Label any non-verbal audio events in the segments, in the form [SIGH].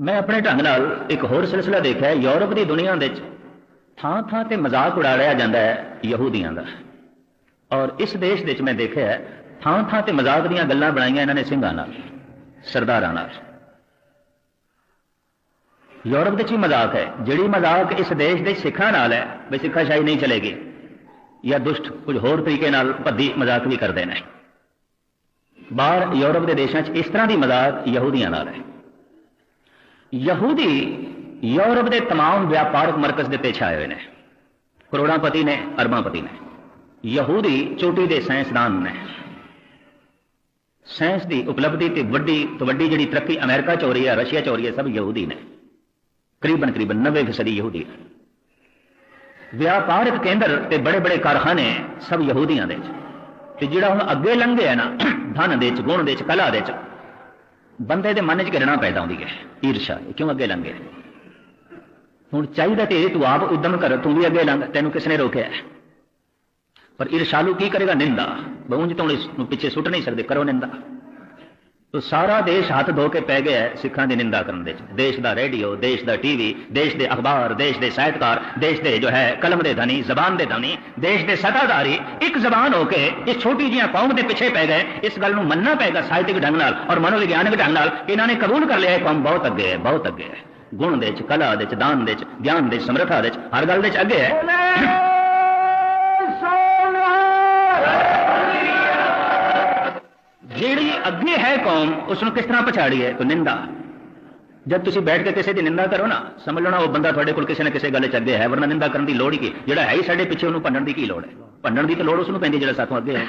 ਮੈਂ ਆਪਣੇ ਢੰਗ ਨਾਲ ਇੱਕ ਹੋਰ ਸਿਲਸਿਲਾ ਦੇਖਿਆ ਯੂਰਪ ਦੀ ਦੁਨੀਆ ਵਿੱਚ ਥਾਂ ਥਾਂ ਤੇ ਮਜ਼ਾਕ ਉਡਾਇਆ ਜਾਂਦਾ ਹੈ ਯਹੂਦੀਆਂ ਦਾ ਔਰ ਇਸ ਦੇਸ਼ ਵਿੱਚ ਮੈਂ ਦੇਖਿਆ ਥਾਂ ਥਾਂ ਤੇ ਮਜ਼ਾਕ ਦੀਆਂ ਗੱਲਾਂ ਬਣਾਈਆਂ ਇਹਨਾਂ ਨੇ ਸਿੰਘਾਂ ਨਾਲ ਸਰਦਾਰਾਂ ਨਾਲ ਯੂਰਪ ਵਿੱਚ ਵੀ ਮਜ਼ਾਕ ਹੈ ਜਿਹੜੀ ਮਜ਼ਾਕ ਇਸ ਦੇਸ਼ ਦੇ ਸਿੱਖਾਂ ਨਾਲ ਹੈ ਵੀ ਸਿੱਖਾਸ਼ਾਹੀ ਨਹੀਂ ਚਲੇਗੀ ਜਾਂ ਦੁਸ਼ਟ ਕੁਝ ਹੋਰ ਤਰੀਕੇ ਨਾਲ ਭੱਦੀ ਮਜ਼ਾਕ ਵੀ ਕਰਦੇ ਨੇ ਬਾਹਰ ਯੂਰਪ ਦੇ ਦੇਸ਼ਾਂ 'ਚ ਇਸ ਤਰ੍ਹਾਂ ਦੀ ਮਜ਼ਾਕ ਯਹੂਦੀਆਂ ਨਾਲ ਹੈ ਯਹੂਦੀ ਯੂਰਪ ਦੇ तमाम ਵਪਾਰਕ ਮਰਕਜ਼ ਦੇ ਤੇ ਛਾਏ ਹੋਏ ਨੇ ਕਰੋੜਾਂਪਤੀ ਨੇ ਅਰਬਾਂਪਤੀ ਨੇ ਯਹੂਦੀ ਚੋਟੀ ਦੇ ਸਾਇੰਸਦਾਨ ਨੇ ਸਾਇੰਸ ਦੀ ਉਪਲਬਧੀ ਤੇ ਵੱਡੀ ਤੋਂ ਵੱਡੀ ਜਿਹੜੀ ਤਰੱਕੀ ਅਮਰੀਕਾ 'ਚ ਹੋ ਰਹੀ ਹੈ ਰਸ਼ੀਆ 'ਚ ਹੋ ਰਹੀ ਹੈ ਸਭ ਯਹੂਦੀ ਨੇ ਕਰੀਬਨ ਕਰੀਬਨ 90% ਯਹੂਦੀ ਵਪਾਰਕ ਕੇਂਦਰ ਤੇ ਬੜੇ ਬੜੇ ਕਾਰਖਾਨੇ ਸਭ ਯਹੂਦੀਆਂ ਦੇ ਤੇ ਜਿਹੜਾ ਹੁਣ ਅੱਗੇ ਲੰਘੇ ਹੈ ਨਾ ਧਨ ਦੇ ਚ ਗੁਣ ਦੇ ਚ ਕਲਾ ਦੇ ਚ ਬੰਦੇ ਦੇ ਮਨ 'ਚ ਘਿਰਣਾ ਪੈਦਾ ਹੁੰਦੀ ਹੈ ਈਰਸ਼ਾ ਕਿਉਂ ਅੱਗੇ ਲੰਘੇ ਹੁਣ ਚਾਹੀਦਾ ਤੇ ਤੂੰ ਆਪ ਉਦਮ ਕਰ ਤੂੰ ਵੀ ਅੱਗੇ ਲੰਘ ਤੈਨੂੰ ਕਿਸ ਨੇ ਰੋਕਿਆ ਪਰ ਈਰਸ਼ਾਲੂ ਕੀ ਕਰੇਗਾ ਨਿੰਦਾ ਬਹੁੰਜ ਤੋਂ ਇਸ ਨੂੰ ਪਿੱਛੇ ਸੁੱਟ ਨਹੀਂ ਸਕਦੇ ਕਰੋ ਨਿੰਦਾ ਤੋ ਸਾਰਾ ਦੇਸ਼ ਹੱਥ ਧੋ ਕੇ ਪੈ ਗਿਆ ਸਿੱਖਾਂ ਦੀ ਨਿੰਦਾ ਕਰਨ ਦੇ ਦੇਸ਼ ਦਾ ਰੇਡੀਓ ਦੇਸ਼ ਦਾ ਟੀਵੀ ਦੇਸ਼ ਦੇ ਅਖਬਾਰ ਦੇਸ਼ ਦੇ ਸਾਹਿਤਕਾਰ ਦੇਸ਼ ਦੇ ਜੋ ਹੈ ਕਲਮ ਦੇ ਧਨੀ ਜ਼ਬਾਨ ਦੇ ਧਨੀ ਦੇਸ਼ ਦੇ ਸਤਾਧਾਰੀ ਇੱਕ ਜ਼ਬਾਨ ਹੋ ਕੇ ਇਸ ਛੋਟੀ ਜਿਹੀ ਕੌਮ ਦੇ ਪਿੱਛੇ ਪੈ ਗਏ ਇਸ ਗੱਲ ਨੂੰ ਮੰਨਣਾ ਪਏਗਾ ਸਾਹਿਤਿਕ ਢੰਗ ਨਾਲ ਔਰ ਮਨੋਵਿਗਿਆਨਿਕ ਢੰਗ ਨਾਲ ਇਹਨਾਂ ਨੇ ਕਬੂਲ ਕਰ ਲਿਆ ਇਹ ਕੌਮ ਬਹੁਤ ਅੱਗੇ ਹੈ ਬਹੁਤ ਅੱਗੇ ਹੈ ਗੁਣ ਦੇ ਚ ਕਲਾ ਦੇ ਚ ਦਾਨ ਦੇ ਚ ਗਿਆਨ ਦੇ ਸਮਰੱਥਾ ਦੇ ਚ ਹਰ ਗੱਲ ਦੇ ਚ ਅੱਗੇ ਹੈ ਜਿਹੜੀ ਅੱਗੇ ਹੈ ਕੌਮ ਉਸ ਨੂੰ ਕਿਸ ਤਰ੍ਹਾਂ ਪਛਾੜੀਏ ਕੋ ਨਿੰਦਾ ਜਦ ਤੁਸੀਂ ਬੈਠ ਕੇ ਕਿਸੇ ਦੀ ਨਿੰਦਾ ਕਰੋ ਨਾ ਸਮਝ ਲੈਣਾ ਉਹ ਬੰਦਾ ਤੁਹਾਡੇ ਕੋਲ ਕਿਸੇ ਨਾ ਕਿਸੇ ਗੱਲ 'ਚ ਅੱਗੇ ਹੈ ਵਰਨਾ ਨਿੰਦਾ ਕਰਨ ਦੀ ਲੋੜ ਹੀ ਕੀ ਜਿਹੜਾ ਹੈ ਹੀ ਸਾਡੇ ਪਿੱਛੇ ਉਹਨੂੰ ਭੰਡਣ ਦੀ ਕੀ ਲੋੜ ਹੈ ਭੰਡਣ ਦੀ ਤਾਂ ਲੋੜ ਉਸ ਨੂੰ ਪੈਂਦੀ ਜਿਹੜਾ ਸਾਥੋਂ ਅੱਗੇ ਹੈ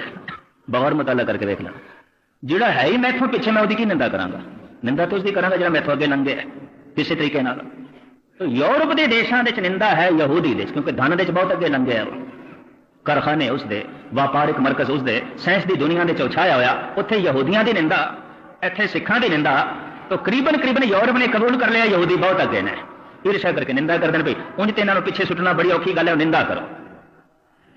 ਬਗੌਰ ਮਤਾਲਾ ਕਰਕੇ ਵੇਖ ਲੈਣਾ ਜਿਹੜਾ ਹੈ ਹੀ ਮੈਥੋਂ ਪਿੱਛੇ ਮੈਂ ਉਹਦੀ ਕੀ ਨਿੰਦਾ ਕਰਾਂਗਾ ਨਿੰਦਾ ਤਾਂ ਉਸ ਦੀ ਕਰਾਂਗਾ ਜਿਹੜਾ ਮੈਥੋਂ ਅੱਗੇ ਲੰਘੇ ਹੈ ਕਿਸੇ ਤਰੀਕੇ ਨਾਲ ਯੂਰਪ ਦੇ ਦੇਸ਼ਾਂ ਵਿੱਚ ਨਿੰਦਾ ਹੈ ਯਹੂਦੀ ਦੇ ਕਿਉਂਕਿ ਧਨ ਦੇ ਵਿੱਚ ਬਹੁਤ ਅੱਗੇ ਲੰਘੇ ਆ ਕਾਰਖਾਨੇ ਉਸ ਦੇ ਵਪਾਰਿਕ ਮਰਕਜ਼ ਉਸ ਦੇ ਸਾਇੰਸ ਦੀ ਦੁਨੀਆ ਦੇ ਚੌਛਾਇਆ ਹੋਇਆ ਉੱਥੇ ਯਹੂਦੀਆਂ ਦੀ ਨਿੰਦਾ ਇੱਥੇ ਸਿੱਖਾਂ ਦੀ ਨਿੰਦਾ ਤਾਂ ਕਰੀਬਨ ਕਰੀਬਨ ਯੂਰਪ ਨੇ ਕਬੂਲ ਕਰ ਲਿਆ ਯਹੂਦੀ ਬਹੁਤ ਅੱਗੇ ਨੇ ਈਰਸ਼ਾ ਕਰਕੇ ਨਿੰਦਾ ਕਰਦੇ ਨੇ ਭਈ ਉਂਝ ਤੇ ਇਹਨਾਂ ਨੂੰ ਪਿੱਛੇ ਸੁੱਟਣਾ ਬੜੀ ਔਖੀ ਗੱਲ ਹੈ ਨਿੰਦਾ ਕਰੋ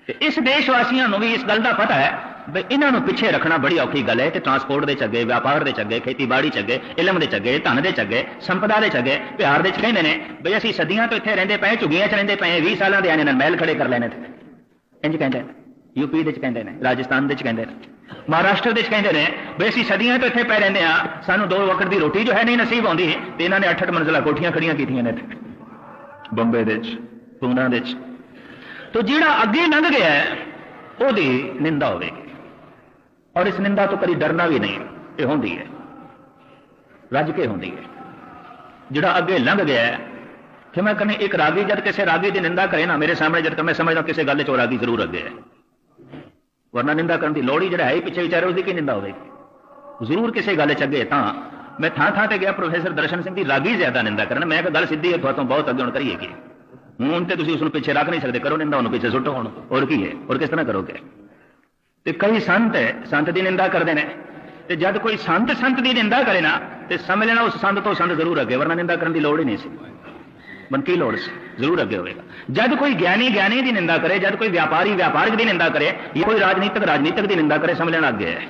ਤੇ ਇਸ ਦੇਸ਼ ਵਾਸੀਆਂ ਨੂੰ ਵੀ ਇਸ ਗੱਲ ਦਾ ਪਤਾ ਹੈ ਵੀ ਇਹਨਾਂ ਨੂੰ ਪਿੱਛੇ ਰੱਖਣਾ ਬੜੀ ਔਖੀ ਗੱਲ ਹੈ ਤੇ ਟਰਾਂਸਪੋਰਟ ਦੇ ਚੱਗੇ ਵਪਾਰ ਦੇ ਚੱਗੇ ਖੇਤੀਬਾੜੀ ਚੱਗੇ ਇਲਮ ਦੇ ਚੱਗੇ ਧਨ ਦੇ ਚੱਗੇ ਸੰਪਦਾ ਦੇ ਚੱਗੇ ਪਿਆਰ ਦੇ ਚ ਕਹਿੰਦੇ ਨੇ ਵੀ ਅਸੀਂ ਸਦੀਆਂ ਤੋਂ ਇੱਥੇ ਰਹਿੰਦੇ ਪਏ ਝੁਗੀਆਂ ਚ ਰਹਿੰਦੇ ਪਏ 20 ਸਾਲਾਂ ਦੇ ਆਨੇ ਨਾਲ ਮਹਿਲ ਖੜੇ ਕਰ ਲੈਣੇ ਤੇ ਇੰਜ ਕਹਿੰਦੇ ਨੇ ਯੂਪੀ ਦੇ ਚ ਕਹਿੰਦੇ ਨੇ ਰਾਜਸਥਾਨ ਦੇ ਚ ਕਹਿੰਦੇ ਨੇ ਮਹਾਰਾਸ਼ਟਰ ਦੇ ਚ ਕਹਿੰਦੇ ਨੇ ਵੀ ਅਸੀਂ ਸਦੀਆਂ ਤੋਂ ਇੱਥੇ ਪੈ ਰਹਿੰਦੇ ਆ ਸਾਨੂੰ ਦੋ ਵਕਤ ਦੀ ਰੋਟੀ ਜੋ ਹੈ ਨਹੀਂ ਨਸੀਬ ਆਉਂਦੀ ਤੇ ਇਹਨਾਂ ਨੇ ਅੱਠ ਅੱਠ ਮੰਜ਼ਲਾ ਕੋਠੀਆਂ ਖੜੀਆਂ ਕੀਤੀਆਂ ਨੇ ਇੱਥੇ ਬੰਬੇ ਦੇ ਚ ਪੂਨਾ ਦੇ ਚ ਤੋ ਜਿਹੜਾ ਅੱਗੇ ਲੰਘ ਗਿਆ ਉਹਦੀ ਨਿੰਦਾ ਹੋਵੇਗੀ ਔਰ ਇਸ ਨਿੰਦਾ ਤੋਂ ਕਦੀ ਡਰਨਾ ਵੀ ਨਹੀਂ ਇਹ ਹੁੰਦੀ ਹੈ ਰੱਜ ਕੇ ਹੁੰਦੀ ਹੈ ਜਿਹੜਾ ਅੱਗੇ ਲੰਘ ਗਿਆ ਕਿ ਮੈਂ ਕਹਿੰਦਾ ਇੱਕ ਰਾਗੀ ਜਦ ਕਿਸੇ ਰਾਗੀ ਦੀ ਨਿੰਦਾ ਕਰੇ ਨਾ ਮੇਰੇ ਸਾਹਮਣੇ ਜਦ ਮੈਂ ਸਮਝਦਾ ਕਿਸੇ ਗੱਲ 'ਚ ਉਹ ਰਾਗੀ ਜ਼ਰੂਰ ਅੱਗੇ ਹੈ ਵਰਨਾ ਨਿੰਦਾ ਕਰਨ ਦੀ ਲੋੜ ਹੀ ਜਿਹੜਾ ਹੈ ਹੀ ਪਿੱਛੇ ਵਿਚਾਰੇ ਉਸ ਦੀ ਕੀ ਨਿੰਦਾ ਹੋਵੇਗੀ ਜ਼ਰੂਰ ਕਿਸੇ ਗੱਲ 'ਚ ਅੱਗੇ ਤਾਂ ਮੈਂ ਥਾਂ ਥਾਂ ਤੇ ਗਿਆ ਪ੍ਰੋਫੈਸਰ ਦਰਸ਼ਨ ਸਿੰਘ ਦੀ ਰਾਗੀ ਜ਼ਿਆਦਾ ਨਿੰਦਾ ਕਰਨ ਮੈਂ ਕਿਹਾ ਗੱਲ ਸਿੱਧੀ ਹੈ ਤੁਹਾਤੋਂ ਬਹੁਤ ਅੱਗੇ ਹੁਣ ਕਰੀਏ ਕੀ ਹੁਣ ਤੇ ਤੁਸੀਂ ਉਸ ਨੂੰ ਪਿੱਛੇ ਰੱਖ ਨਹੀਂ ਸਕਦੇ ਕਰੋ ਨਿੰਦਾ ਉਹਨੂੰ ਪਿੱਛੇ ਸੁੱਟੋ ਹੁਣ ਹੋਰ ਕੀ ਹੈ ਹੋਰ ਕਿਸ ਤਰ੍ਹਾਂ ਕਰੋਗੇ ਤੇ ਕਈ ਸੰਤ ਹੈ ਸੰਤ ਦੀ ਨਿੰਦਾ ਕਰਦੇ ਨੇ ਤੇ ਜਦ ਕੋਈ ਸੰਤ ਸੰਤ ਦੀ ਨਿੰਦਾ ਕਰੇ ਨਾ ਤੇ ਸਮਝ ਲੈਣਾ ਉਸ ਸੰਤ ਤੋਂ ਸੰਤ ਜ਼ਰੂਰ ਅੱਗੇ ਵਰਨਾ ਨਿੰਦਾ ਕਰਨ ਦੀ ਲੋੜ ਹੀ ਨਹੀਂ ਸੀ ਮਨ ਕੀ ਲੋੜ ਸੀ ਜ਼ਰੂਰ ਅੱਗੇ ਹੋਵੇਗਾ ਜਦ ਕੋਈ ਗਿਆਨੀ ਗਿਆਨੀ ਦੀ ਨਿੰਦਾ ਕਰੇ ਜਦ ਕੋਈ ਵਪਾਰੀ ਵਪਾਰਿਕ ਦੀ ਨਿੰਦਾ ਕਰੇ ਜਾਂ ਕੋਈ ਰਾਜਨੀਤਿਕ ਰਾਜਨੀਤਿਕ ਦੀ ਨਿੰਦਾ ਕਰੇ ਸਮਝ ਲੈਣਾ ਅੱਗੇ ਹੈ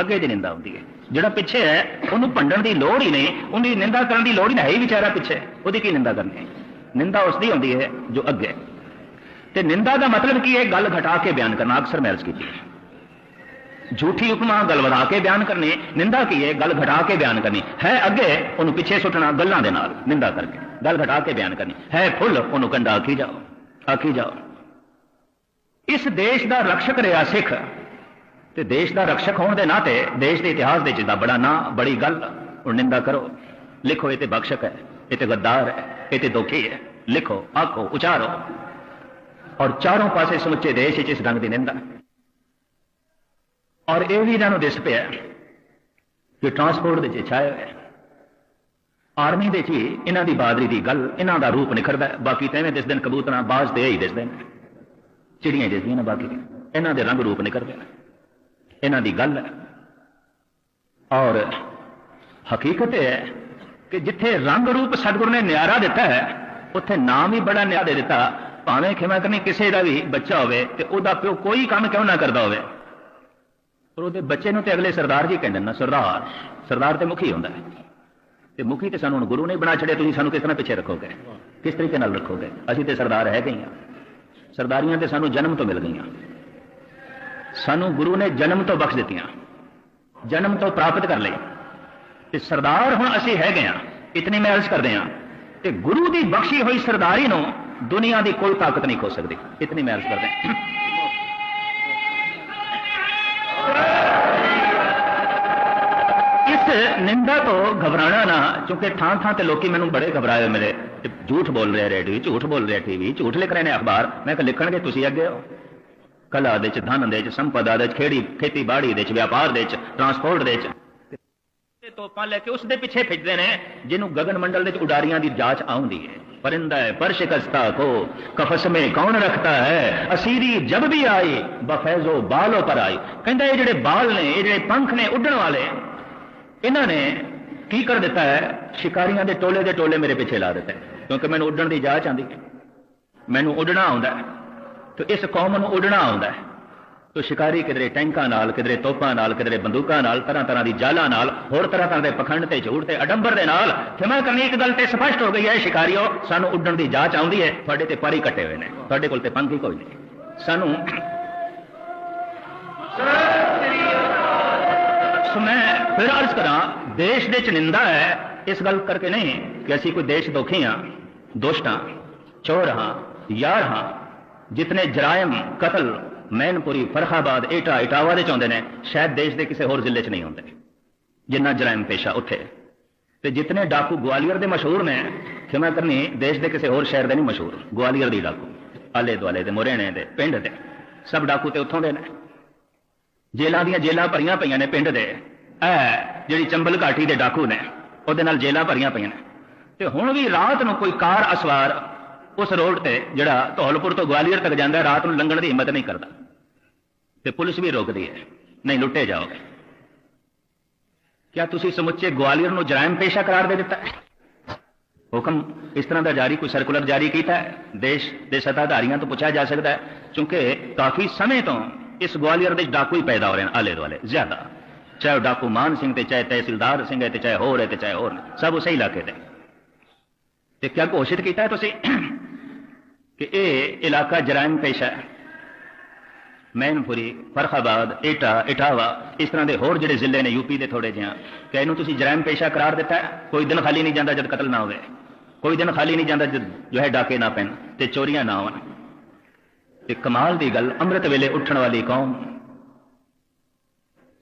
ਅੱਗੇ ਦੀ ਨਿੰਦਾ ਹੁੰਦੀ ਹੈ ਜਿਹੜਾ ਪਿੱਛੇ ਹੈ ਉਹਨੂੰ ਭੰਡਣ ਦੀ ਲੋੜ ਹੀ ਨਹੀਂ ਉਹਦੀ ਨਿੰਦਾ ਕਰਨ ਦੀ ਲੋੜ ਹੀ ਨਹੀਂ ਵਿਚਾਰਾ ਪਿੱਛੇ ਉਹਦੀ ਕੀ ਨਿੰਦਾ ਕਰਨੀ ਨਿੰਦਾ ਉਸ ਦੀ ਹੁੰਦੀ ਹੈ ਜੋ ਅੱਗੇ ਤੇ ਨਿੰਦਾ ਦਾ ਮਤਲਬ ਕੀ ਹੈ ਗੱਲ ਘਟਾ ਕੇ ਬਿਆਨ ਕਰਨਾ ਅਕਸਰ ਮੈਂ ਅਰਜ਼ ਕੀਤੀ ਹੈ ਝੂਠੀ ਉਪਮਾ ਗੱਲ ਵਧਾ ਕੇ ਬਿਆਨ ਕਰਨੀ ਨਿੰਦਾ ਕੀ ਹੈ ਗੱਲ ਘਟਾ ਕੇ ਬਿਆਨ ਕਰਨੀ ਹੈ ਅੱਗੇ ਉਹਨੂੰ ਪਿੱਛੇ ਸੁੱਟਣਾ ਗੱਲਾਂ ਦੇ ਨਾਲ ਨਿੰਦਾ ਕਰਕੇ ਗੱਲ ਘਟਾ ਕੇ ਬਿਆਨ ਕਰਨੀ ਹੈ ਫੁੱਲ ਉਹਨੂੰ ਕੰਡਾ ਆਖੀ ਜਾਓ ਆਖੀ ਜਾਓ ਇਸ ਦੇਸ਼ ਦਾ ਰਕਸ਼ਕ ਰਿਹਾ ਸਿੱਖ ਤੇ ਦੇਸ਼ ਦਾ ਰਕਸ਼ਕ ਹੋਣ ਦੇ ਨਾਤੇ ਦੇਸ਼ ਦੇ ਇਤਿਹਾਸ ਦੇ ਜਿਹਦਾ ਬੜਾ ਨਾਂ ਬੜੀ ਗੱਲ ਉਹ ਨਿੰਦਾ ਕਰੋ ਲਿਖੋ ਇਹ ਤੇ ਬਖਸ਼ਕ ਹੈ ਇਹ ਤੇ ਗੱਦਾਰ ਹੈ ਇਹ ਤੇ ਦੋਖੀ ਹੈ ਲਿਖੋ ਆਖੋ ਉਚਾਰੋ ਔਰ ਚਾਰੋਂ ਪਾਸੇ ਸਮੁੱਚੇ ਦੇਸ਼ ਵਿੱਚ ਇਸ ਰੰਗ ਦੀ ਨਿੰਦਾ ਔਰ ਇਹ ਵੀ ਇਹਨਾਂ ਨੂੰ ਦਿਸ ਪਿਆ ਕਿ ਟਰਾਂਸਪੋਰਟ ਦੇ ਚ ਛਾਇਆ ਹੋਇਆ ਆਰਮੀ ਦੇ ਚ ਵੀ ਇਹਨਾਂ ਦੀ ਬਾਦਰੀ ਦੀ ਗੱਲ ਇਹਨਾਂ ਦਾ ਰੂਪ ਨਿਖਰਦਾ ਬਾਕੀ ਤਾਂ ਐਵੇਂ ਦਿਸਦੇ ਨੇ ਕਬੂਤਰਾਂ ਬਾਜ਼ ਤੇ ਹੀ ਦਿਸਦੇ ਨੇ ਚਿੜੀਆਂ ਦਿਸਦੀਆਂ ਨੇ ਬਾਕੀ ਇਹਨਾਂ ਦੇ ਰੰਗ ਰੂਪ ਨਿਖਰਦੇ ਨੇ ਇਹਨਾਂ ਦੀ ਗੱਲ ਹੈ ਔਰ ਹਕੀਕਤ ਇਹ ਹੈ ਕਿ ਜਿੱਥੇ ਰੰਗ ਰੂਪ ਸਤਿਗੁਰੂ ਨੇ ਨਿਆਰਾ ਦਿੱਤਾ ਹੈ ਉੱਥੇ ਨਾਮ ਵੀ ਬੜਾ ਨਿਆਰਾ ਦੇ ਦਿੱਤਾ ਭਾਵੇਂ ਖਿਮਾ ਕਰਨੀ ਕਿਸੇ ਦਾ ਵੀ ਬੱਚਾ ਹੋਵੇ ਤੇ ਉਹਦਾ ਪਿਓ ਕੋਈ ਕੰਮ ਕਿਉਂ ਨਾ ਕਰਦਾ ਹੋਵੇ ਪਰ ਉਹਦੇ ਬੱਚੇ ਨੂੰ ਤੇ ਅਗਲੇ ਸਰਦਾਰ ਜੀ ਕਹਿੰਦੇ ਨੇ ਸਰਦਾਰ ਸਰਦਾਰ ਤੇ ਮੁਖੀ ਹੁੰਦਾ ਹੈ ਤੇ ਮੁਖੀ ਤੇ ਸਾਨੂੰ ਹੁਣ ਗੁਰੂ ਨੇ ਬਣਾ ਛੜਿਆ ਤੁਸੀਂ ਸਾਨੂੰ ਕਿਸ ਤਰ੍ਹਾਂ ਪਿੱਛੇ ਰੱਖੋਗੇ ਕਿਸ ਤਰੀਕੇ ਨਾਲ ਰੱਖੋਗੇ ਅਸੀਂ ਤੇ ਸਰਦਾਰ ਹੈ ਗਈਆਂ ਸਰਦਾਰੀਆਂ ਤੇ ਸਾਨੂੰ ਜਨਮ ਤੋਂ ਮਿਲ ਗਈਆਂ ਸਾਨੂੰ ਗੁਰੂ ਨੇ ਜਨਮ ਤੋਂ ਬਖਸ਼ ਦਿੱਤੀਆਂ ਜਨਮ ਤੋਂ ਪ੍ਰਾਪਤ ਕਰ ਲਈ ਤੇ ਸਰਦਾਰ ਹੁਣ ਅਸੀਂ ਹੈਗੇ ਆ ਇਤਨੀ ਮੈਂ ਅਰਜ਼ ਕਰਦੇ ਆ ਤੇ ਗੁਰੂ ਦੀ ਬਖਸ਼ੀ ਹੋਈ ਸਰਦਾਰੀ ਨੂੰ ਦੁਨੀਆ ਦੀ ਕੋਈ ਤਾਕਤ ਨਹੀਂ ਖੋ ਸਕਦੀ ਇਤਨੀ ਮੈਂ ਅਰਜ਼ ਕਰਦੇ निंदा तो घबराना ना क्योंकि थां थां लोग मैं बड़े घबराए मेरे। झूठ बोल रहे रेडियो झूठ बोल रहे टीवी झूठ लिख रहे हैं अखबार। मैं लिखण के तुम अगे हो? कला दे धन दे संपदा देड़ी खेती बाड़ी दे व्यापार दे ट्रांसपोर्ट दे तोपा लेके उसके पिछे फिजते हैं जिन्हों गगन मंडल उडारिया की जाँच आँदी है। परिंदा है पर शिकस्ता को, कफस में कौन रखता है? असीरी जब भी आई, बफैजो बालों पर आई। कहें जे बाल ने जे पंख ने उड़न वाले ਇਹਨਾਂ ਨੇ ਕੀ ਕਰ ਦਿੱਤਾ ਹੈ ਸ਼ਿਕਾਰੀਆਂ ਦੇ ਟੋਲੇ ਦੇ ਟੋਲੇ ਮੇਰੇ ਪਿੱਛੇ ਲਾ ਦਿੱਤਾ ਹੈ ਕਿਉਂਕਿ ਮੈਨੂੰ ਉੱਡਣ ਦੀ ਜਾਂਚ ਆਂਦੀ ਹੈ ਮੈਨੂੰ ਉੱਡਣਾ ਆਉਂਦਾ ਹੈ ਤੇ ਇਸ ਕੌਮ ਨੂੰ ਉੱਡਣਾ ਆਉਂਦਾ ਹੈ ਤੋ ਸ਼ਿਕਾਰੀ ਕਿਧਰੇ ਟੈਂਕਾਂ ਨਾਲ ਕਿਧਰੇ ਤੋਪਾਂ ਨਾਲ ਕਿਧਰੇ ਬੰਦੂਕਾਂ ਨਾਲ ਤਰ੍ਹਾਂ ਤਰ੍ਹਾਂ ਦੀ ਜਾਲਾਂ ਨਾਲ ਹੋਰ ਤਰ੍ਹਾਂ ਤਰ੍ਹਾਂ ਦੇ ਪਖੰਡ ਤੇ ਝੂਠ ਤੇ ਅਡੰਬਰ ਦੇ ਨਾਲ ਖਿਮਾ ਕਰਨੀ ਇੱਕ ਗੱਲ ਤੇ ਸਪਸ਼ਟ ਹੋ ਗਈ ਹੈ ਸ਼ਿਕਾਰੀਓ ਸਾਨੂੰ ਉੱਡਣ ਦੀ ਜਾਂਚ ਆਉਂਦੀ ਹੈ ਤੁਹਾਡੇ ਤੇ ਪਾਰੀ ਕੱਟੇ ਹੋਏ ਨੇ ਤੁਹਾਡੇ ਕੋਲ ਤੇ ਪੰਖ ਹੀ ਕੋਈ ਨਹੀਂ ਸਾਨੂੰ ਸੋ ਮੈਂ ਫਿਰ ਅਰਜ਼ ਕਰਾਂ ਦੇਸ਼ ਦੇ ਚ ਨਿੰਦਾ ਹੈ ਇਸ ਗੱਲ ਕਰਕੇ ਨਹੀਂ ਕਿ ਅਸੀਂ ਕੋਈ ਦੇਸ਼ ਦੋਖੀ ਹਾਂ ਦੁਸ਼ਟ ਹਾਂ ਚੋਰ ਹਾਂ ਯਾਰ ਹਾਂ ਜਿਤਨੇ ਜਰਾਇਮ ਕਤਲ ਮੈਨਪੁਰੀ ਫਰਖਾਬਾਦ ਏਟਾ ਇਟਾਵਾ ਦੇ ਚਾਹੁੰਦੇ ਨੇ ਸ਼ਾਇਦ ਦੇਸ਼ ਦੇ ਕਿਸੇ ਹੋਰ ਜ਼ਿਲ੍ਹੇ 'ਚ ਨਹੀਂ ਹੁੰਦੇ ਜਿੰਨਾ ਜਰਾਇਮ ਪੇਸ਼ਾ ਉੱਥੇ ਤੇ ਜਿਤਨੇ ਡਾਕੂ ਗਵਾਲੀਅਰ ਦੇ ਮਸ਼ਹੂਰ ਨੇ ਖਿਮਾ ਕਰਨੀ ਦੇਸ਼ ਦੇ ਕਿਸੇ ਹੋਰ ਸ਼ਹਿਰ ਦੇ ਨਹੀਂ ਮਸ਼ਹੂਰ ਗਵਾਲੀਅਰ ਦੀ ਡਾਕੂ ਆਲੇ ਦੁਆਲੇ ਦੇ ਮੋਰੇਣੇ ਦੇ ਪਿੰਡ ਦੇ ਸਭ ਡਾਕੂ ਤੇ ਉੱਥੋਂ ਦੇ ਨੇ ਜੇਲਾਂ ਦੀਆਂ ਜੇਲਾਂ ਭਰੀਆਂ ਪਈਆਂ ਨੇ ਪਿੰਡ ਦੇ ਇਹ ਜਿਹੜੀ ਚੰਬਲ ਘਾਟੀ ਦੇ ਡਾਕੂ ਨੇ ਉਹਦੇ ਨਾਲ ਜੇਲਾਂ ਭਰੀਆਂ ਪਈਆਂ ਨੇ ਤੇ ਹੁਣ ਵੀ ਰਾਤ ਨੂੰ ਕੋਈ ਕਾਰ ਅਸਵਾਰ ਉਸ ਰੋਡ ਤੇ ਜਿਹੜਾ ਧੌਲਪੁਰ ਤੋਂ ਗਵਾਲੀਅਰ ਤੱਕ ਜਾਂਦਾ ਰਾਤ ਨੂੰ ਲੰਘਣ ਦੀ ਹਿੰਮਤ ਨਹੀਂ ਕਰਦਾ ਤੇ ਪੁਲਿਸ ਵੀ ਰੋਕਦੀ ਹੈ ਨਹੀਂ ਲੁੱਟੇ ਜਾਓਗੇ ਕਿਆ ਤੁਸੀਂ ਸਮੁੱਚੇ ਗਵਾਲੀਅਰ ਨੂੰ ਜਰਾਇਮ ਪੇਸ਼ਾ ਕਰਾਰ ਦੇ ਦਿੱਤਾ ਹੁਕਮ ਇਸ ਤਰ੍ਹਾਂ ਦਾ ਜਾਰੀ ਕੋਈ ਸਰਕੂਲਰ ਜਾਰੀ ਕੀਤਾ ਹੈ ਦੇਸ਼ ਦੇ ਸੱਤਾਧਾਰੀਆਂ ਤੋਂ ਪੁੱਛਿਆ ਜਾ ਸਕਦਾ ਹੈ ਕਿਉਂਕਿ ਕਾਫੀ ਸਮੇਂ ਤੋਂ ਇਸ ਗਵਾਲੀਅਰ ਦੇ ਡਾਕੂ ਹੀ ਪੈਦਾ ਹੋ ਰਹੇ ਹਨ ਆਲੇ ਦੁਆਲੇ ਜ਼ਿਆਦਾ ਚਾਹੇ ਡਾਕੂ ਮਾਨ ਸਿੰਘ ਤੇ ਚਾਹੇ ਤਹਿਸੀਲਦਾਰ ਸਿੰਘ ਹੈ ਤੇ ਚਾਹੇ ਹੋਰ ਹੈ ਤੇ ਚਾਹੇ ਹੋਰ ਸਭ ਉਸੇ ਇਲਾਕੇ ਦੇ ਤੇ ਕਿਆ ਘੋਸ਼ਿਤ ਕੀਤਾ ਹੈ ਤੁਸੀਂ ਕਿ ਇਹ ਇਲਾਕਾ ਜਰਾਇਮ ਪੇਸ਼ਾ ਹੈ ਮੈਨਪੁਰੀ ਫਰਖਾਬਾਦ ਏਟਾ ਇਟਾਵਾ ਇਸ ਤਰ੍ਹਾਂ ਦੇ ਹੋਰ ਜਿਹੜੇ ਜ਼ਿਲ੍ਹੇ ਨੇ ਯੂਪੀ ਦੇ ਥੋੜੇ ਜਿਹਾ ਕਿ ਇਹਨੂੰ ਤੁਸੀਂ ਜਰਾਇਮ ਪੇਸ਼ਾ ਕਰਾਰ ਦਿੱਤਾ ਹੈ ਕੋਈ ਦਿਨ ਖਾਲੀ ਨਹੀਂ ਜਾਂਦਾ ਜਦ ਕਤਲ ਨਾ ਹੋਵੇ ਕੋਈ ਦਿਨ ਖਾਲੀ ਨਹੀਂ ਜਾਂਦਾ ਜਦ ਜੋ ਹੈ ਡਾਕੇ ਨਾ ਪੈਣ ਤੇ ਚੋਰੀਆਂ ਨਾ ਹੋਣ ਤੇ ਕਮਾਲ ਦੀ ਗੱਲ ਅੰਮ੍ਰਿਤ ਵੇਲੇ ਉੱਠਣ ਵਾਲੀ ਕੌਮ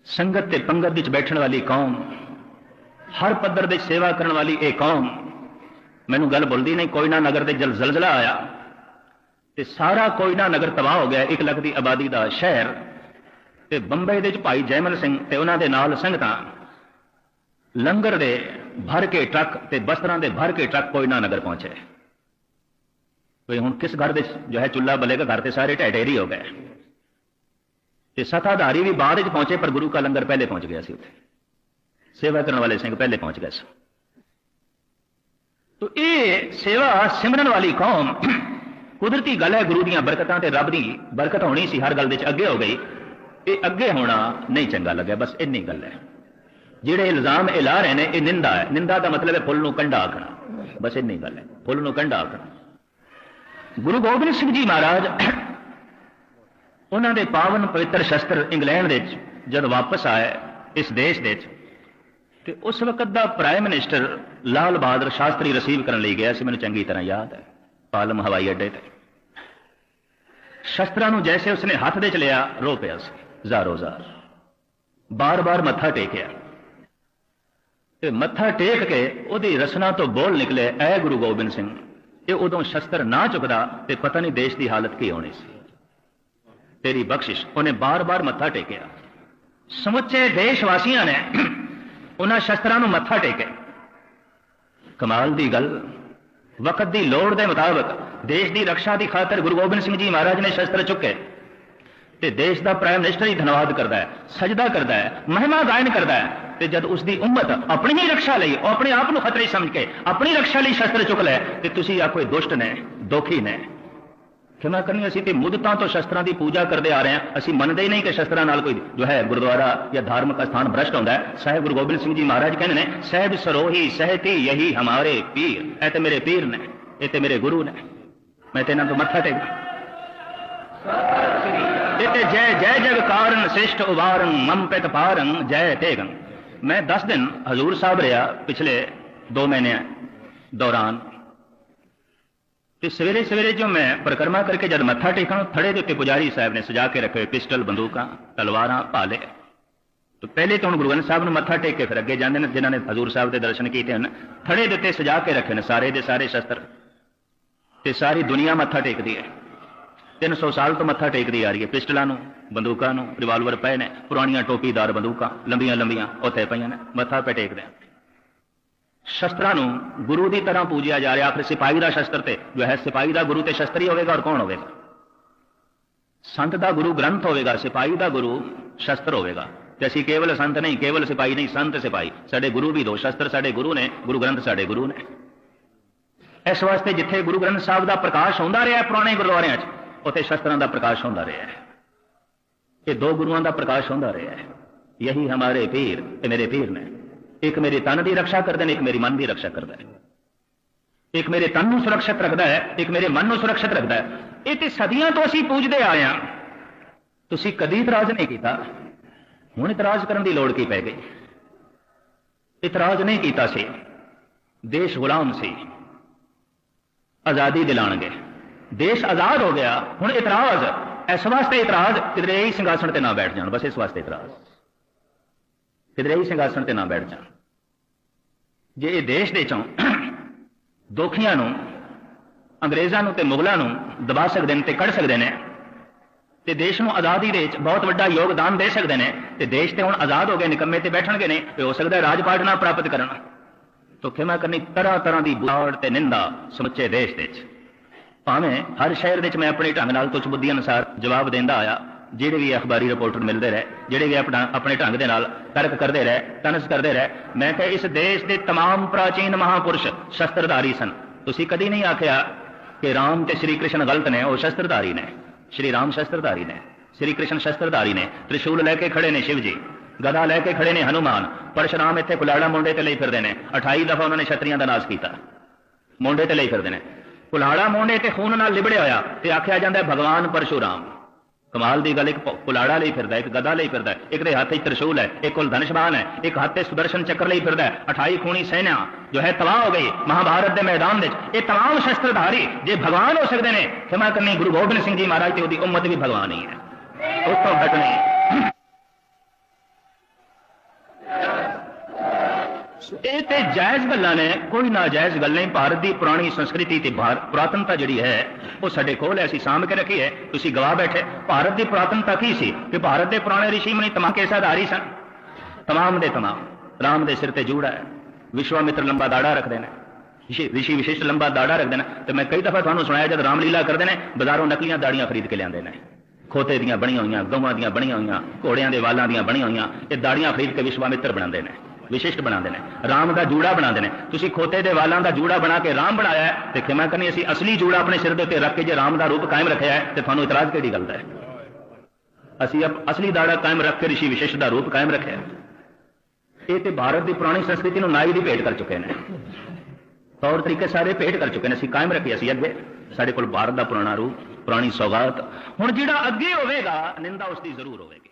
ਸੰਗਤ ਤੇ ਪੰਗਤ ਵਿੱਚ ਬੈਠਣ ਵਾਲੀ ਕੌਮ ਹਰ ਪੱਧਰ ਦੇ ਸੇਵਾ ਕਰਨ ਵਾਲੀ ਇਹ ਕੌਮ ਮੈਨੂੰ ਗੱਲ ਬੁਲਦੀ ਨਹੀਂ ਕੋਇਨਾ ਨਗਰ ਦੇ ਜਲ ਜ਼ਲਜ਼ਲਾ ਆਇਆ ਤੇ ਸਾਰਾ ਕੋਇਨਾ ਨਗਰ ਤਬਾਹ ਹੋ ਗਿਆ ਇੱਕ ਲੱਖ ਦੀ ਆਬਾਦੀ ਦਾ ਸ਼ਹਿਰ ਤੇ ਬੰਬਈ ਦੇ ਵਿੱਚ ਭਾਈ ਜੈਮਲ ਸਿੰਘ ਤੇ ਉਹਨਾਂ ਦੇ ਨਾਲ ਸੰਗਤਾਂ ਲੰਗਰ ਦੇ ਭਰ ਕੇ ਟਰੱਕ ਤੇ ਬਸਤਰਾਂ ਦੇ ਭਰ ਕੇ ਟਰੱਕ ਕੋਇਨਾ ਨਗਰ ਪਹੁੰਚੇ ਵੀ ਹੁਣ ਕਿਸ ਘਰ ਦੇ ਜੋ ਹੈ ਚੁੱਲਾ ਬਲੇਗਾ ਘਰ ਤੇ ਸਾਰੇ ਢਹਿ ਹੋ ਗਏ ਤੇ ਸਤਾਧਾਰੀ ਵੀ ਬਾਅਦ ਵਿੱਚ ਪਹੁੰਚੇ ਪਰ ਗੁਰੂ ਕਾ ਲੰਗਰ ਪਹਿਲੇ ਪਹੁੰਚ ਗਿਆ ਸੀ ਉੱਥੇ ਸੇਵਾ ਕਰਨ ਵਾਲੇ ਸਿੰਘ ਪਹਿਲੇ ਪਹੁੰਚ ਗਏ ਸੀ ਤੋ ਇਹ ਸੇਵਾ ਸਿਮਰਨ ਵਾਲੀ ਕੌਮ ਕੁਦਰਤੀ ਗੱਲ ਹੈ ਗੁਰੂ ਦੀਆਂ ਬਰਕਤਾਂ ਤੇ ਰੱਬ ਦੀ ਬਰਕਤ ਹੋਣੀ ਸੀ ਹਰ ਗੱਲ ਦੇ ਵਿੱਚ ਅੱਗੇ ਹੋ ਗਈ ਇਹ ਅੱਗੇ ਹੋਣਾ ਨਹੀਂ ਚੰਗਾ ਲੱਗਿਆ ਬਸ ਇੰਨੀ ਗੱਲ ਹੈ ਜਿਹੜੇ ਇਲਜ਼ਾਮ ਇਹ ਲਾ ਰਹੇ ਨੇ ਇਹ ਨਿੰਦਾ ਹੈ ਨਿੰਦਾ ਦਾ ਮਤਲਬ ਹੈ ਫੁੱਲ ਨੂੰ ਕੰਡਾ ਆਖਣਾ ਬਸ ਇੰਨੀ ਗੱਲ ਹੈ ਫੁੱਲ ਨੂੰ ਕੰਡਾ ਆਖਣਾ ਗੁਰੂ ਗੋਬਿੰਦ ਸਿੰਘ ਜੀ ਮਹਾਰਾਜ, ਉਹਨਾਂ ਦੇ ਪਾਵਨ ਪਵਿੱਤਰ ਸ਼ਸਤਰ ਇੰਗਲੈਂਡ ਦੇ ਵਿੱਚ ਜਦ ਵਾਪਸ ਆਏ, ਇਸ ਦੇਸ਼ ਦੇ ਵਿੱਚ, ਤੇ ਉਸ ਵਕਤ ਦਾ prime minister Lal Bahadur Shastri receive ਕਰਨ ਲਈ ਗਿਆ ਸੀ, ਮੈਨੂੰ ਚੰਗੀ ਤਰ੍ਹਾਂ ਯਾਦ ਹੈ, ਪਾਲਮ ਹਵਾਈ ਅੱਡੇ ਤੇ। ਸ਼ਸਤਰਾਂ ਨੂੰ ਜੈਸੇ ਉਸਨੇ ਹੱਥ ਦੇ ਚ ਲਿਆ ਰੋ ਪਿਆ ਸੀ ਜ਼ਾਰੋ ਜ਼ਾਰ ਬਾਰ-ਬਾਰ ਮੱਥਾ ਟੇਕਿਆ। ਤੇ ਮੱਥਾ ਟੇਕ ਕੇ ਉਹਦੀ ਰਸਨਾ ਤੋਂ ਬੋਲ ਨਿਕਲੇ, ਐ ਗੁਰੂ ਗੋਬਿੰਦ ਸਿੰਘ ਇਹ ਉਦੋਂ ਸ਼ਸਤਰ ਨਾ ਚੁੱਕਦਾ ਤੇ ਪਤਾ ਨਹੀਂ ਦੇਸ਼ ਦੀ ਹਾਲਤ ਕੀ ਹੋਣੀ ਸੀ ਤੇਰੀ ਬਖਸ਼ਿਸ਼ ਉਹਨੇ ਬਾਰ-ਬਾਰ ਮੱਥਾ ਟੇਕਿਆ ਸਮੁੱਚੇ ਦੇਸ਼ ਵਾਸੀਆਂ ਨੇ ਉਹਨਾਂ ਸ਼ਸਤਰਾਂ ਨੂੰ ਮੱਥਾ ਟੇਕਿਆ ਕਮਾਲ ਦੀ ਗੱਲ ਵਕਤ ਦੀ ਲੋੜ ਦੇ ਮੁਤਾਬਕ ਦੇਸ਼ ਦੀ ਰੱਖਿਆ ਦੀ ਖਾਤਰ ਗੁਰੂ ਗੋਬਿੰਦ ਸਿੰਘ ਜੀ ਮਹਾਰਾਜ ਨੇ ਸ਼ਸਤਰ ਚੁੱਕੇ ਤੇ ਦੇਸ਼ ਦਾ ਪ੍ਰਾਈਮ ਮਿਨਿਸਟਰ ਹੀ ਧੰਨਵਾਦ ਕਰਦਾ ਹੈ ਸਜਦਾ ਕਰਦਾ ਹੈ ਮਹਿਮਾ ਗਾਇਨ ਕਰਦਾ ਹੈ ਤੇ ਜਦ ਉਸ ਦੀ ਉਮਤ ਆਪਣੀ ਹੀ ਰੱਖਿਆ ਲਈ ਉਹ ਆਪਣੇ ਆਪ ਨੂੰ ਖਤਰੇ ਸਮਝ ਕੇ ਆਪਣੀ ਰੱਖਿਆ ਲਈ ਸ਼ਸਤਰ ਚੁੱਕ ਲੈ ਤੇ ਤੁਸੀਂ ਆ ਕੋਈ ਦੁਸ਼ਟ ਨੇ ਦੋਖੀ ਨੇ ਖਿਮਾ ਕਰਨੀ ਅਸੀਂ ਤੇ ਮੁੱਦਤਾਂ ਤੋਂ ਸ਼ਸਤਰਾਂ ਦੀ ਪੂਜਾ ਕਰਦੇ ਆ ਰਹੇ ਹਾਂ ਅਸੀਂ ਮੰਨਦੇ ਹੀ ਨਹੀਂ ਕਿ ਸ਼ਸਤਰਾਂ ਨਾਲ ਕੋਈ ਜੋ ਹੈ ਗੁਰਦੁਆਰਾ ਜਾਂ ਧਾਰਮਿਕ ਸਥਾਨ ਭ੍ਰਸ਼ਟ ਹੁੰਦਾ ਹੈ ਸਾਹਿਬ ਗੁਰੂ ਗੋਬਿੰਦ ਸਿੰਘ ਜੀ ਮਹਾਰਾਜ ਕਹਿੰਦੇ ਨੇ ਸਹਿਬ ਸਰੋਹੀ ਸਹਿਤੀ ਯਹੀ ਹਮਾਰੇ ਪੀਰ ਇਹ ਤੇ ਮੇਰੇ ਪੀਰ ਨੇ ਇਹ ਤੇ ਮੇਰੇ ਗੁਰੂ ਨੇ ਮੈਂ ਤੇ ਇਹਨਾਂ ਤੋਂ ਮੱਥਾ ਟੇਕ आदित्य जय जय जग कारण श्रेष्ठ उबारंग मम पित पारंग जय तेगन मैं दस दिन हजूर साहब रहा पिछले दो महीने दौरान। तो सवेरे सवेरे जो मैं परिक्रमा करके जब मत्था टेका, थड़े देते पुजारी साहब ने सजा के रखे पिस्टल, बंदूक, तलवार पाले। तो पहले तो हम गुरु ग्रंथ साहब ने मत्था टेक के फिर अगे जाते हैं जिन्होंने हजूर साहब के दर्शन किए हैं थड़े देते सजा के रखे ने सारे के सारे शस्त्र। सारी दुनिया मत्था टेकती है तीन सौ साल तो मत्था टेकती आ रही है पिस्टलों बंदूकों रिवालवर पे ने पुरानी टोपीदार बंदूक, लंबिया लंबिया उत पे मत्था पे टेकद शस्त्रा गुरु की तरह पूजिया जा रहा, फिर सिपाही का शस्त्र से जो है सिपाही का गुरु तो शस्त्र ही होगा और कौन होगा संत का गुरु ग्रंथ होगा सिपाही का गुरु शस्त्र होगा तो असं केवल संत नहीं, केवल सिपाही नहीं, संत सिपाही। साढ़े गुरु भी दो शस्त्र साढ़े गुरु ने, गुरु ग्रंथ साढ़े गुरु ने। इस वास्ते जिथे गुरु ग्रंथ साहब का प्रकाश आता रहा पुराने गुरुद्वार ਉੱਥੇ ਸ਼ਸਤਰਾਂ ਦਾ ਪ੍ਰਕਾਸ਼ ਹੁੰਦਾ ਰਿਹਾ ਹੈ ਇਹ ਦੋ ਗੁਰੂਆਂ ਦਾ ਪ੍ਰਕਾਸ਼ ਹੁੰਦਾ ਰਿਹਾ ਹੈ ਯਹੀ ਹਮਾਰੇ ਪੀਰ ਤੇ ਮੇਰੇ ਪੀਰ ਨੇ ਇੱਕ ਮੇਰੇ ਤਨ ਦੀ ਰੱਖਿਆ ਕਰਦੇ ਨੇ ਇੱਕ ਮੇਰੀ ਮਨ ਦੀ ਰੱਖਿਆ ਕਰਦਾ ਹੈ ਇੱਕ ਮੇਰੇ ਤਨ ਨੂੰ ਸੁਰੱਖਿਅਤ ਰੱਖਦਾ ਹੈ ਇੱਕ ਮੇਰੇ ਮਨ ਨੂੰ ਸੁਰੱਖਿਅਤ ਰੱਖਦਾ ਹੈ ਇਹ ਤੇ ਸਦੀਆਂ ਤੋਂ ਅਸੀਂ ਪੂਜਦੇ ਆਏ ਹਾਂ ਤੁਸੀਂ ਕਦੀ ਇਤਰਾਜ਼ ਨਹੀਂ ਕੀਤਾ ਹੁਣ ਇਤਰਾਜ਼ ਕਰਨ ਦੀ ਲੋੜ ਕੀ ਪੈ ਗਈ ਇਤਰਾਜ਼ ਨਹੀਂ ਕੀਤਾ ਸੀ ਦੇਸ਼ ਗੁਲਾਮ ਸੀ ਆਜ਼ਾਦੀ ਦਿਲਾਣਗੇ ਦੇਸ਼ ਆਜ਼ਾਦ ਹੋ ਗਿਆ ਹੁਣ ਇਤਰਾਜ਼ ਇਸ ਵਾਸਤੇ ਇਤਰਾਜ਼ ਕਿਧਰੇ ਹੀ ਸਿੰਘਾਸਣ ਤੇ ਨਾ ਬੈਠ ਜਾਣ ਬਸ ਇਸ ਵਾਸਤੇ ਇਤਰਾਜ਼ ਕਿਧਰੇ ਹੀ ਸਿੰਘਾਸਣ ਤੇ ਨਾ ਬੈਠ ਜਾਣ ਜੇ ਇਹ ਦੇਸ਼ ਦੇ ਚੋਂ [CLEARS THROAT] ਦੋਖੀਆਂ ਨੂੰ ਅੰਗਰੇਜ਼ਾਂ ਨੂੰ ਤੇ ਮੁਗਲਾਂ ਨੂੰ ਦਬਾ ਸਕਦੇ ਨੇ ਤੇ ਕੱਢ ਸਕਦੇ ਨੇ ਤੇ ਦੇਸ਼ ਨੂੰ ਆਜ਼ਾਦੀ ਦੇ ਵਿੱਚ ਬਹੁਤ ਵੱਡਾ ਯੋਗਦਾਨ ਦੇ ਸਕਦੇ ਨੇ ਤੇ ਦੇਸ਼ ਤੇ ਹੁਣ ਆਜ਼ਾਦ ਹੋ ਗਏ ਨਿਕੰਮੇ ਤੇ ਬੈਠਣਗੇ ਨੇ ਤੇ ਹੋ ਸਕਦਾ ਰਾਜਪਾਟ ਨਾ ਪ੍ਰਾਪਤ ਕਰਨ ਤੋ ਖਿਮਾ ਕਰਨੀ ਤਰ੍ਹਾਂ ਤਰ੍ਹਾਂ ਦੀ ਬੁਲਾੜ ਤੇ ਨਿੰਦਾ ਸਮੁੱਚੇ ਦੇਸ਼ ਦੇ ਵਿੱਚ ਭਾਵੇਂ ਹਰ ਸ਼ਹਿਰ ਦੇ ਵਿੱਚ ਮੈਂ ਆਪਣੇ ਢੰਗ ਨਾਲ ਤੁਛ ਬੁੱਧੀ ਅਨੁਸਾਰ ਜਵਾਬ ਦਿੰਦਾ ਆਇਆ ਜਿਹੜੇ ਵੀ ਅਖਬਾਰੀ ਰਿਪੋਰਟਰ ਮਿਲਦੇ ਰਹੇ ਜਿਹੜੇ ਵੀ ਆਪਣਾ ਆਪਣੇ ਢੰਗ ਦੇ ਨਾਲ ਤਰਕ ਕਰਦੇ ਰਹੇ ਤਨਸ ਕਰਦੇ ਰਹੇ ਮੈਂ ਕਿਹਾ ਇਸ ਦੇਸ਼ ਦੇ तमाम ਪ੍ਰਾਚੀਨ ਮਹਾਪੁਰਸ਼ ਸ਼ਸਤਰਧਾਰੀ ਸਨ ਤੁਸੀਂ ਕਦੀ ਨਹੀਂ ਆਖਿਆ ਕਿ ਰਾਮ ਤੇ ਸ਼੍ਰੀ ਕ੍ਰਿਸ਼ਨ ਗਲਤ ਨੇ ਉਹ ਸ਼ਸਤਰਧਾਰੀ ਨੇ ਸ਼੍ਰੀ ਰਾਮ ਸ਼ਸਤਰਧਾਰੀ ਨੇ ਸ਼੍ਰੀ ਕ੍ਰਿਸ਼ਨ ਸ਼ਸਤਰਧਾਰੀ ਨੇ ਤ੍ਰਿਸ਼ੂਲ ਲੈ ਕੇ ਖੜੇ ਨੇ ਸ਼ਿਵ ਜੀ ਗਦਾ ਲੈ ਕੇ ਖੜੇ ਨੇ ਹਨੂਮਾਨ ਪਰਸ਼ਰਾਮ ਇੱਥੇ ਕੁਲਾੜਾ ਮੁੰਡੇ ਤੇ ਲਈ ਫਿਰਦੇ ਨੇ 28 ਦਫਾ ਉਹਨਾਂ ਨੇ ਛਤਰੀਆਂ ਦਾ ਨਾਸ਼ ਕੀਤਾ ਮੁੰਡੇ ਤੇ ਲਈ ਫਿਰਦੇ ਨੇ ਕੁਲਾੜਾ ਮੁੰਡੇ ਤੇ ਖੂਨ ਨਾਲ ਲਿਬੜਿਆ ਹੋਇਆ ਤੇ ਆਖਿਆ ਜਾਂਦਾ ਭਗਵਾਨ ਪਰਸ਼ੁਰਾਮ ਕਮਾਲ ਦੀ ਗੱਲ ਇੱਕ ਕੁਲਾੜਾ ਲਈ ਫਿਰਦਾ ਇੱਕ ਗਦਾ ਲਈ ਫਿਰਦਾ ਇੱਕ ਦੇ ਹੱਥ 'ਚ ਤ੍ਰਿਸ਼ੂਲ ਹੈ ਇੱਕ ਕੋਲ ਧਨਸ਼ਬਾਨ ਹੈ ਇੱਕ ਹੱਥ 'ਤੇ ਸੁਦਰਸ਼ਨ ਚੱਕਰ ਲਈ ਫਿਰਦਾ 28 ਖੂਨੀ ਸੈਨਾ ਜੋ ਹੈ ਤਬਾਹ ਹੋ ਗਈ ਮਹਾਭਾਰਤ ਦੇ ਮੈਦਾਨ ਵਿੱਚ ਇਹ तमाम ਸ਼ਸਤਰਧਾਰੀ ਜੇ ਭਗਵਾਨ ਹੋ ਸਕਦੇ ਨੇ ਖਿਮਾ ਕਰਨੀ ਗੁਰੂ ਗੋਬਿੰਦ ਸਿੰਘ ਜੀ ਮਹਾਰਾਜ ਤੇ ਉਹਦੀ ਉਮਤ ਵੀ ਭਗਵਾਨ ਹੀ ਹੈ ਉਸ ਤੋਂ ਘਟ ਨਹੀਂ ਇਹ ਤੇ ਜਾਇਜ਼ ਗੱਲਾਂ ਨੇ ਕੋਈ ਨਾਜਾਇਜ਼ ਗੱਲ ਨਹੀਂ ਭਾਰਤ ਦੀ ਪੁਰਾਣੀ ਸੰਸਕ੍ਰਿਤੀ ਤੇ ਪੁਰਾਤਨਤਾ ਜਿਹੜੀ ਹੈ ਉਹ ਸਾਡੇ ਕੋਲ ਹੈ ਅਸੀਂ ਸਾਂਭ ਕੇ ਰੱਖੀ ਹੈ ਤੁਸੀਂ ਗਵਾਹ ਬੈਠੇ ਭਾਰਤ ਦੀ ਪੁਰਾਤਨਤਾ ਕੀ ਸੀ ਕਿ ਭਾਰਤ ਦੇ ਪੁਰਾਣੇ ਰਿਸ਼ੀ ਮਨੀ ਤਮਾਮ ਕੇਸਾਧਾਰੀ ਸਨ ਤਮਾਮ ਦੇ ਤਮਾਮ ਰਾਮ ਦੇ ਸਿਰ ਤੇ ਜੂੜਾ ਹੈ ਵਿਸ਼ਵਾਮਿੱਤਰ ਲੰਬਾ ਦਾੜਾ ਰੱਖਦੇ ਨੇ ਰਿਸ਼ੀ ਵਿਸ਼ੇਸ਼ ਲੰਬਾ ਦਾੜਾ ਰੱਖਦੇ ਨੇ ਤੇ ਮੈਂ ਕਈ ਦਫਾ ਤੁਹਾਨੂੰ ਸੁਣਾਇਆ ਜਦ ਰਾਮਲੀਲਾ ਕਰਦੇ ਨੇ ਬਾਜ਼ਾਰੋਂ ਨਕਲੀਆਂ ਦਾੜੀਆਂ ਖਰੀਦ ਕੇ ਲਿਆਉਂਦੇ ਨੇ ਖੋਤੇ ਦੀਆਂ ਬਣੀਆਂ ਹੋਈਆਂ ਗਊਆਂ ਦੀਆਂ ਬਣੀਆਂ ਹੋਈਆਂ ਘੋੜਿਆਂ ਦੇ ਵਾਲਾਂ ਦੀਆਂ ਬਣੀਆਂ ਹੋਈਆਂ ਇਹ ਦਾੜੀਆਂ ਖਰੀਦ ਕੇ ਵਿਸ਼ਵਾਮਿੱਤਰ ਬਣਾਉਂਦੇ ਨੇ ਵਿਸ਼ਿਸ਼ਟ ਬਣਾਉਂਦੇ ਨੇ ਰਾਮ ਦਾ ਜੂੜਾ ਬਣਾਉਂਦੇ ਨੇ ਤੁਸੀਂ ਖੋਤੇ ਦੇ ਵਾਲਾਂ ਦਾ ਜੂੜਾ ਬਣਾ ਕੇ ਰਾਮ ਬਣਾਇਆ ਹੈ ਤੇ ਖਿਮਾ ਕਰਨੀ ਅਸੀਂ ਅਸਲੀ ਜੂੜਾ ਆਪਣੇ ਸਿਰ ਦੇ ਉੱਤੇ ਰੱਖ ਕੇ ਜੇ ਰਾਮ ਦਾ ਰੂਪ ਕਾਇਮ ਰੱਖਿਆ ਹੈ ਤੇ ਤੁਹਾਨੂੰ ਇਤਰਾਜ਼ ਕਿਹੜੀ ਗੱਲ ਦਾ ਹੈ ਅਸੀਂ ਅਸਲੀ ਦਾੜਾ ਕਾਇਮ ਰੱਖ ਕੇ ਰਿਸ਼ੀ ਵਿਸ਼ੇਸ਼ ਦਾ ਰੂਪ ਕਾਇਮ ਰੱਖਿਆ ਇਹ ਤੇ ਭਾਰਤ ਦੀ ਪੁਰਾਣੀ ਸੰਸਕ੍ਰਿਤੀ ਨੂੰ ਨਾਈ ਦੀ ਭੇਟ ਕਰ ਚੁੱਕੇ ਨੇ ਤੌਰ ਤਰੀਕੇ ਸਾਰੇ ਭੇਟ ਕਰ ਚੁੱਕੇ ਨੇ ਅਸੀਂ ਕਾਇਮ ਰੱਖੀ ਅਸੀਂ ਅੱਗੇ ਸਾਡੇ ਕੋਲ ਭਾਰਤ ਦਾ ਪੁਰਾਣਾ ਰੂਪ ਪੁਰਾਣੀ ਸੌਗਾਤ ਹੁਣ ਜਿਹੜਾ ਅੱਗੇ ਹੋਵੇਗਾ ਨਿੰਦਾ ਉਸ ਦੀ ਜ਼ਰੂਰ ਹੋਵੇਗੀ